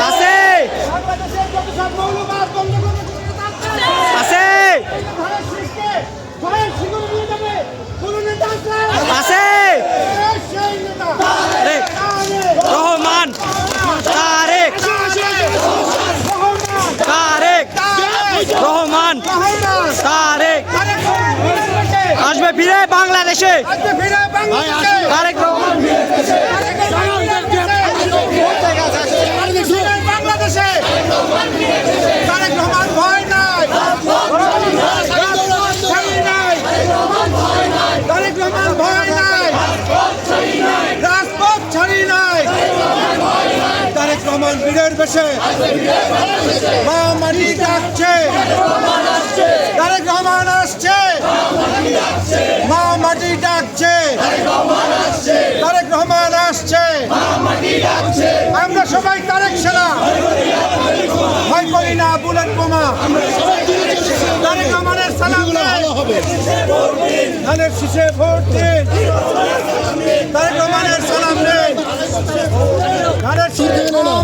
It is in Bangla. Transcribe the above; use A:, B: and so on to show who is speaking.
A: আছে।
B: আছে।
A: আছে।
B: রহমান। তারেক। তারেক রহমান। তারেক। আসবে ফিরে বাংলাদেশে। তারেক রহমান
A: বীরের বেশে। মা মাটি ডাকছে। তারেক রহমান আসছে। মা মাটি ডাকছে। তারেক রহমান আসছে। আমরা সবাই তারেক সেনা। ভয় করি না বুলেট বোমা। তারেক রহমানের সালাম ধানের শীষে ভোট দিন। তারেক রহমানের সালাম দিন। ধানের